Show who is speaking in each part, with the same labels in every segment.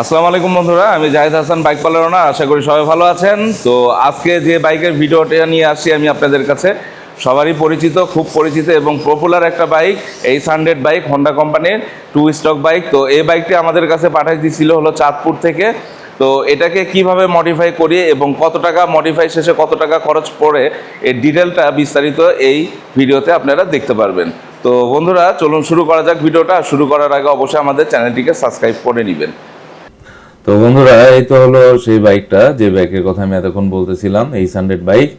Speaker 1: আসসালামু আলাইকুম বন্ধুরা, আমি জাহিদ হাসান বাইক পালারোনা, আশা করি সবাই ভালো আছেন। তো আজকে যে বাইকের ভিডিওটা নিয়ে আসি আমি আপনাদের কাছে, সবারই পরিচিত, খুব পরিচিত এবং পপুলার একটা বাইক, এই হান্ড্রেড বাইক হন্ডা কোম্পানির টু স্টক বাইক তো এই বাইকটি আমাদের কাছে পাঠাই দিয়েছিল হলো চাঁদপুর থেকে। তো এটাকে কীভাবে মডিফাই করি এবং কত টাকা মডিফাই শেষে কত টাকা খরচ পড়ে, এর ডিটেলটা বিস্তারিত এই ভিডিওতে আপনারা দেখতে পারবেন। তো বন্ধুরা, চলুন শুরু করা যাক ভিডিওটা। শুরু করার আগে অবশ্যই আমাদের চ্যানেলটিকে সাবস্ক্রাইব করে নেবেন।
Speaker 2: তো বন্ধুরা, এই তো হলো সেই বাইকটা যে বাইকের কথা আমি এতক্ষণ বলতেছিলাম, এই হান্ড্রেড বাইক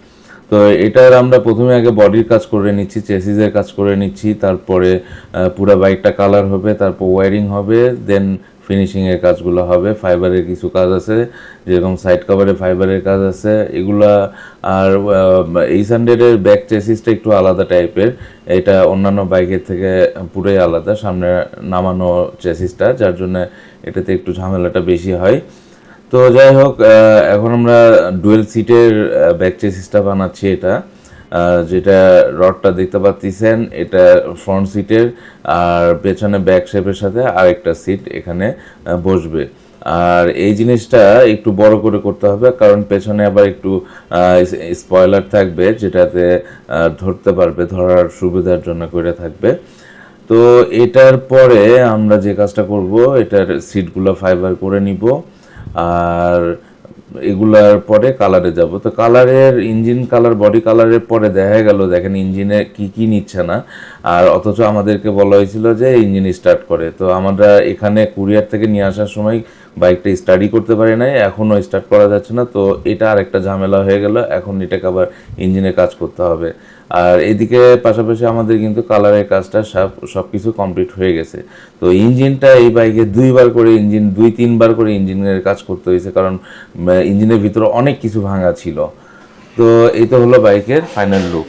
Speaker 2: তো এটার আমরা প্রথমে আগে বডির কাজ করে নিচ্ছি চেসিসের কাজ করে নিচ্ছি, তারপরে পুরা পুরো বাইকটা কালার হবে, তারপর ওয়ারিং হবে দেন ফিনিশিংয়ের কাজগুলো হবে ফাইবারের কিছু কাজ আছে, যেরকম সাইড কভারে ফাইবারের কাজ আছে, এগুলা আর এই হান্ড্রেডের ব্যাক চেসিসটা একটু আলাদা টাইপের এটা অন্যান্য বাইকের থেকে পুরোই আলাদা, সামনে নামানো চেসিসটা যার জন্য এটাতে একটু ঝামেলাটা বেশি হয়। তো যাই হোক এখন আমরা ডুয়েল সিটের ব্যাক চেসিসটা বানাচ্ছি এটা। যেটা রডটা দেখতে পাচ্ছেন এটা ফ্রন্ট সিটের আর পেছনে ব্যাক শেপের সাথে আরেকটা সিট এখানে বসবে। আর এই জিনিসটা একটু বড় করে করতে হবে, কারণ পেছনে আবার একটু স্পয়লার থাকবে, যেটাতে ধরতে পারবে, ধরার সুবিধার জন্য করে থাকবে। তো এটার পরে আমরা যে কাজটা করব, এটার সিটগুলো ফাইবার করে নিব। আর এগুলার পরে কালারে যাব। তো কালারের ইঞ্জিন কালার বডি কালারের পরে দেখা গেল, দেখেন ইঞ্জিনে কি কি নিচ্ছে না। আর অথচ আমাদেরকে বলা হয়েছিল যে ইঞ্জিন স্টার্ট করে। তো আমরা এখানে কুরিয়ার থেকে নিয়ে আসার সময় বাইকটা স্টাডি করতে পারি নাই এখনও স্টার্ট করা যাচ্ছে না, তো এটা আর একটা ঝামেলা হয়ে গেল, এখন এটাকে আবার ইঞ্জিনে কাজ করতে হবে। আর এদিকে পাশাপাশি আমাদের কিন্তু কালারের কাজটা সব সব কিছু কমপ্লিট হয়ে গেছে। তো ইঞ্জিনটা এই বাইকে দুইবার করে ইঞ্জিন দুই, তিনবার করে ইঞ্জিনের কাজ করতে হয়েছে, কারণ ইঞ্জিনের ভিতরে অনেক কিছু ভাঙা ছিল। তো এই তো হলো বাইকের ফাইনাল লুক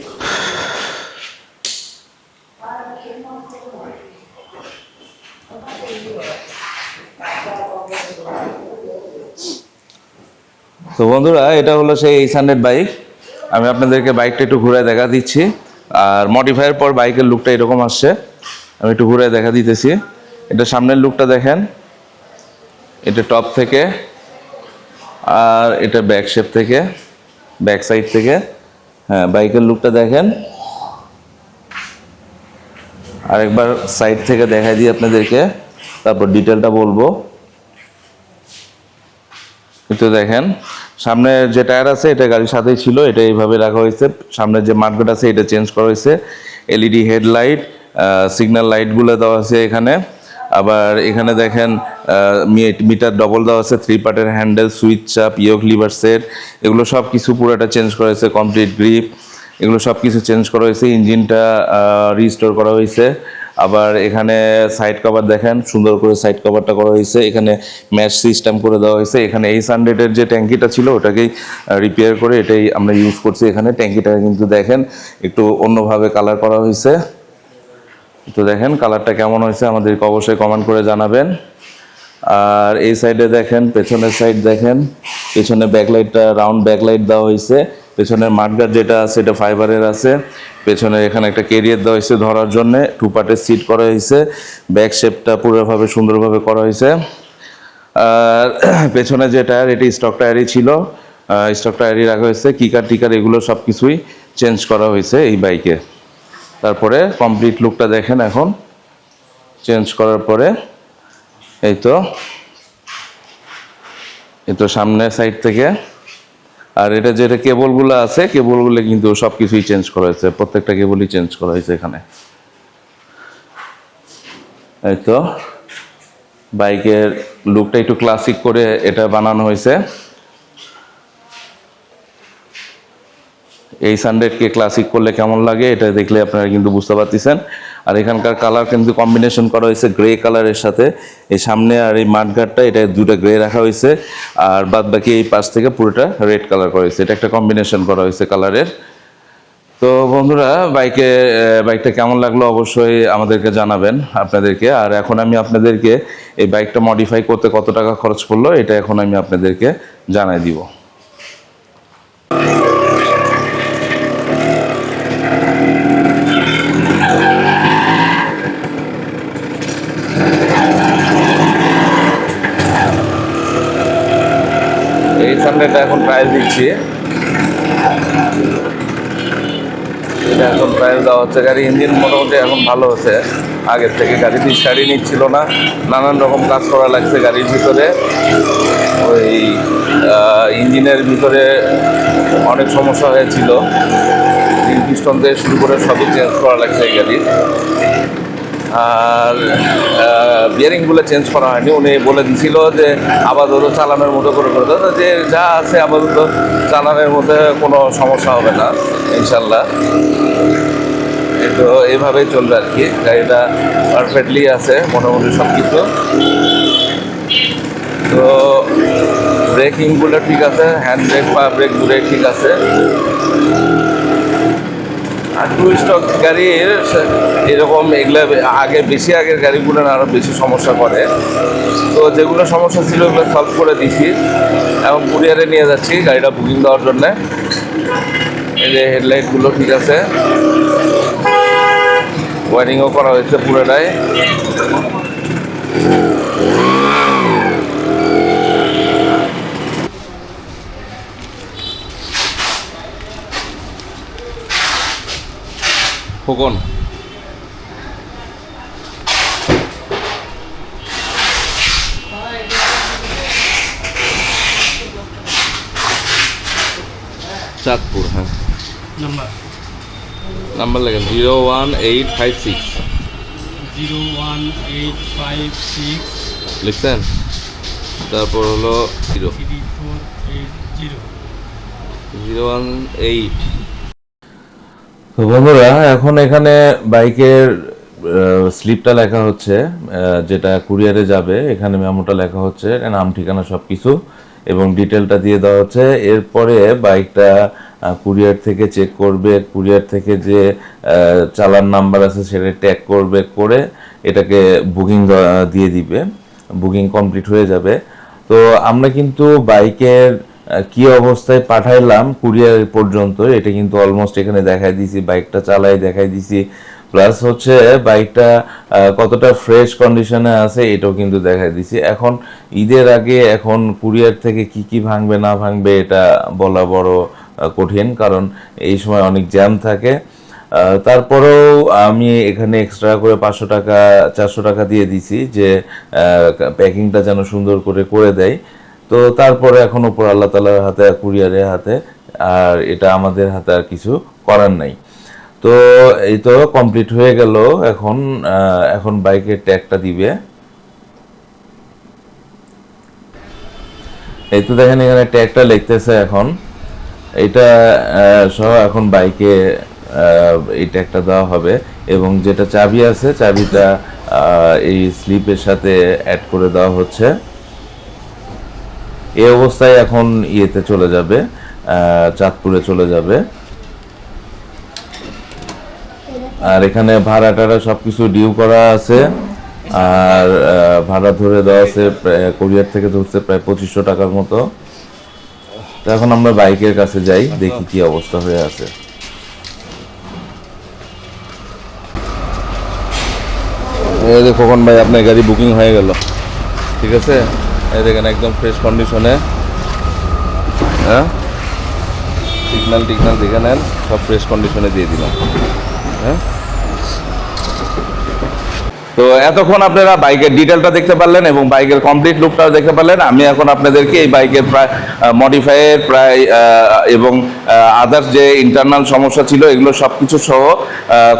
Speaker 1: তো বন্ধুরা, এটা হলো সেই এইচ হান্ড্রেড বাইক আমি আপনাদেরকে বাইকটা একটু ঘুরে দেখা দিচ্ছি। আর মডিফাইয়ের পর বাইকের লুকটা এরকম আসছে। আমি একটু ঘুরে দেখা দিতেছি। এটা সামনের লুকটা দেখেন। এটা টপ থেকে। আর এটা ব্যাক শেপ থেকে। ব্যাক সাইড থেকে। হ্যাঁ বাইকের লুকটা দেখেন। আরেকবার সাইড থেকে দেখাই দিই আপনাদেরকে। তারপর ডিটেলটা বলব। কিন্তু দেখেন, সামনে যে টায়ার আছে, এটা গাড়ির সাথেই ছিল, এটা এইভাবে রাখা হয়েছে। সামনে যে মার্কেট আছে, এটা চেঞ্জ করা হয়েছে। এলইডি হেডলাইট সিগন্যাল লাইটগুলো দেওয়া আছে এখানে। আবার এখানে দেখেন মিটার ডবল দেওয়া আছে থ্রি পার্টের হ্যান্ডেল সুইচ চাপ ইয়ক লিভার সেট এগুলো সব কিছু পুরোটা চেঞ্জ করা হয়েছে কমপ্লিট গ্রিপ এগুলো সব কিছু চেঞ্জ করা হয়েছে ইঞ্জিনটা রিস্টোর করা হয়েছে। আবার এখানে সাইড কভার দেখেন, সুন্দর করে সাইড কভারটা করা হয়েছে। এখানে ম্যাচ সিস্টেম করে দেওয়া হয়েছে। এখানে এই হান্ড্রেডের যে ট্যাঙ্কিটা ছিল, ওটাকেই রিপেয়ার করে এটাই আমরা ইউজ করছি এখানে। ট্যাঙ্কিটা কিন্তু দেখেন, একটু অন্যভাবে কালার করা হয়েছে। তো দেখেন কালারটা কেমন হয়েছে আমাদেরকে অবশ্যই কমেন্ট করে জানাবেন। আর এই সাইডে দেখেন, পেছনের সাইড দেখেন, পেছনে ব্যাকলাইটটা রাউন্ড ব্যাকলাইট দেওয়া হয়েছে। পেছনের মাঠগার যেটা আছে এটা ফাইবারের আছে। পেছনে এখানে একটা কেরিয়ার দেওয়া হয়েছে ধরার জন্য। টু পার্টের সিট করা হয়েছে। ব্যাক শেপটা পুরোভাবে সুন্দরভাবে করা হয়েছে। আর পেছনে যে টায়ার এটি স্টক টায়ারই ছিল। স্টক টায়ারই রাখা হয়েছে। কিকার টিকার এগুলো সব কিছুই চেঞ্জ করা হয়েছে এই বাইকে তারপরে কমপ্লিট লুকটা দেখেন এখন। চেঞ্জ করার পরে এই তো। এই তো সামনে সাইড থেকে। আর এটা যেটা কেবলগুলো আছে, কেবলগুলো কিন্তু সব কিছুই চেঞ্জ করা হয়েছে। প্রত্যেকটা কেবলই চেঞ্জ করা হয়েছে এখানে। এই তো, বাইকের লুকটা একটু ক্লাসিক করে এটা বানানো হয়েছে। এই সানডেটকে ক্লাসিক করলে কেমন লাগে, এটা দেখলে আপনারা কিন্তু বুঝতে পারতেছেন। আর এখানকার কালার কিন্তু কম্বিনেশন করা হয়েছে গ্রে কালারের সাথে। এই সামনে আর এই মাঠঘাটটা, এটা দুটো গ্রে রাখা হয়েছে। আর বাদ বাকি এই পাশ থেকে পুরোটা রেড কালার করা হয়েছে। এটা একটা কম্বিনেশন করা হয়েছে কালারের তো বন্ধুরা, বাইকে বাইকটা কেমন লাগল অবশ্যই আমাদেরকে জানাবেন আপনাদেরকে। আর এখন আমি আপনাদেরকে এই বাইকটা মডিফাই করতে কত টাকা খরচ পড়ল, এটা এখন আমি আপনাদেরকে জানাই দিব। হান্ড্রেডটা এখন প্রাইস দিচ্ছি। এটা এখন প্রাইস দেওয়া হচ্ছে। গাড়ি ইঞ্জিন মোটামুটি এখন ভালো হচ্ছে। আগের থেকে গাড়িটি স্টাডি নিচ্ছিল না। নানান রকম কাজ করা লাগছে গাড়ির ভিতরে। ওই ইঞ্জিনের ভিতরে অনেক সমস্যা হয়েছিল। পিস্টন থেকে শুরু করে সবই চেঞ্জ করা লাগছে এই গাড়ির। আর বিয়ারিংগুলো চেঞ্জ করা হয়নি। উনি বলে দিছিল যে, আপাতত চালানোর মতো করে করে যে যা আছে আপাতত চালানোর মধ্যে কোনো সমস্যা হবে না, ইনশাল্লাহ। তো এইভাবেই চলবে আর কি। গাড়িটা পারফেক্টলি আছে, মোটামুটি সব কিছু তো ব্রেকিংগুলো ঠিক আছে হ্যান্ড ব্রেক বা ব্রেক ব্রেক ঠিক আছে। আর টু স্টক গাড়ির এরকম এগুলো আগে বেশি আগের গাড়িগুলো আরও বেশি সমস্যা করে। তো যেগুলো সমস্যা ছিল ওগুলো সলভ করে দিছি এবং কুরিয়ারে নিয়ে যাচ্ছি, গাড়িটা বুকিং দেওয়ার জন্যে। এই যে হেডলাইটগুলো ঠিক আছে। ওয়ারিংও করা হয়েছে পুরোটাই। খোকন। চাঁদপুর হ্যাঁ।
Speaker 3: নাম্বার।
Speaker 1: লেখেন zero one eight five six.
Speaker 3: Zero one eight five six.
Speaker 1: লিখছেন? তারপর হলো জিরো।
Speaker 3: Zero
Speaker 1: one eight.
Speaker 2: তো বন্ধুরা, এখন এখানে বাইকের স্লিপটা লেখা হচ্ছে যেটা কুরিয়ারে যাবে। এখানে মেমোটা লেখা হচ্ছে, নাম, ঠিকানা সব কিছু এবং ডিটেলটা দিয়ে দেওয়া হচ্ছে। এরপরে বাইকটা কুরিয়ার থেকে চেক করবে কুরিয়ার থেকে যে চালান নাম্বার আছে সেটা ট্যাগ করবে, করে এটাকে বুকিং দিয়ে দিবে। বুকিং কমপ্লিট হয়ে যাবে। তো আমরা কিন্তু বাইকের কি অবস্থায় পাঠাইলাম কুরিয়ার পর্যন্ত এটা কিন্তু অলমোস্ট এখানে দেখাই দিছি বাইকটা চালাই দেখাই দিছি প্লাস হচ্ছে বাইকটা কতটা ফ্রেশ কন্ডিশনে আছে, এটাও কিন্তু দেখাই দিছি এখন ঈদের আগে এখন কুরিয়ার থেকে কি কি ভাঙবে, না ভাঙবে, এটা বলা বড় কঠিন, কারণ এই সময় অনেক জ্যাম থাকে। তারপরেও আমি এখানে এক্সট্রা করে পাঁচশো টাকা, চারশো টাকা দিয়ে দিছি যে প্যাকিংটা যেন সুন্দর করে করে দেয়। তো তারপরে এখন উপর আল্লাহ তালার হাতে আর কুরিয়ারের হাতে, আর এটা আমাদের হাতে আর কিছু করার নাই। তো এই তো কমপ্লিট হয়ে গেল, এখন এখন বাইকের ট্যাগটা দিবে। এই তো দেখেন এখানে ট্যাগটা লিখতেছে এখন। এটা সহ এখন বাইকে এই ট্যাগটা দেওয়া হবে। এবং যেটা চাবি আছে, চাবিটা এই স্লিপের সাথে অ্যাড করে দেওয়া হচ্ছে। এই অবস্থায় এখন ইয়েতে চলে যাবে চাঁদপুরে চলে যাবে। আর এখানে ভাড়া টাড়া সবকিছু ডিউ করা আছে। আর ভাড়া ধরে দেওয়া আছে কুরিয়ার থেকে ধরছে প্রায় পঁচিশশো টাকার মতো। তো এখন আমরা বাইকের কাছে যাই, দেখি কি অবস্থা হয়ে আছে।
Speaker 1: খোকন ভাই, আপনার গাড়ি বুকিং হয়ে গেল। ঠিক আছে? এই দেখেন, একদম ফ্রেশ কন্ডিশনে হ্যাঁ? সিগন্যাল টিগনাল দেখে নেন, সব ফ্রেশ কন্ডিশনে দিয়ে দিলাম। হ্যাঁ? তো এতক্ষণ আপনারা বাইকের ডিটেলটা দেখতে পারলেন এবং বাইকের কমপ্লিট লুকটাও দেখতে পারলেন। আমি এখন আপনাদেরকে এই বাইকের প্রায় মডিফাইয়ের প্রায় এবং আদার্স যে ইন্টারনাল সমস্যা ছিল, এগুলো সব কিছু সহ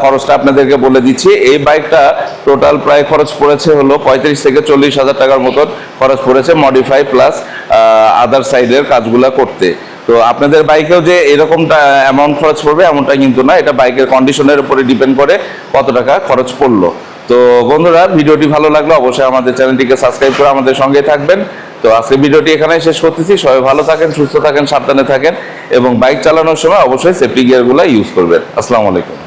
Speaker 1: খরচটা আপনাদেরকে বলে দিচ্ছি। এই বাইকটা টোটাল প্রায় খরচ পড়েছে হলো পঁয়ত্রিশ থেকে চল্লিশ হাজার টাকার মতন খরচ পড়েছে মডিফাই প্লাস আদার সাইডের কাজগুলো করতে। তো আপনাদের বাইকেও যে এরকমটা অ্যামাউন্ট খরচ পড়বে এমনটা কিন্তু না। এটা বাইকের কন্ডিশনের উপরে ডিপেন্ড করে কত টাকা খরচ পড়ল। তো বন্ধুরা, ভিডিওটি ভালো লাগল অবশ্যই আমাদের চ্যানেলটিকে সাবস্ক্রাইব করে আমাদের সঙ্গে থাকবেন। তো আজকে ভিডিওটি এখানে শেষ করতেছি। সবাই ভালো থাকেন, সুস্থ থাকেন, সাবধানে থাকেন এবং বাইক চালানোর সময় অবশ্যই সেফটি গিয়ারগুলো ইউজ করবেন। আসসালামু আলাইকুম।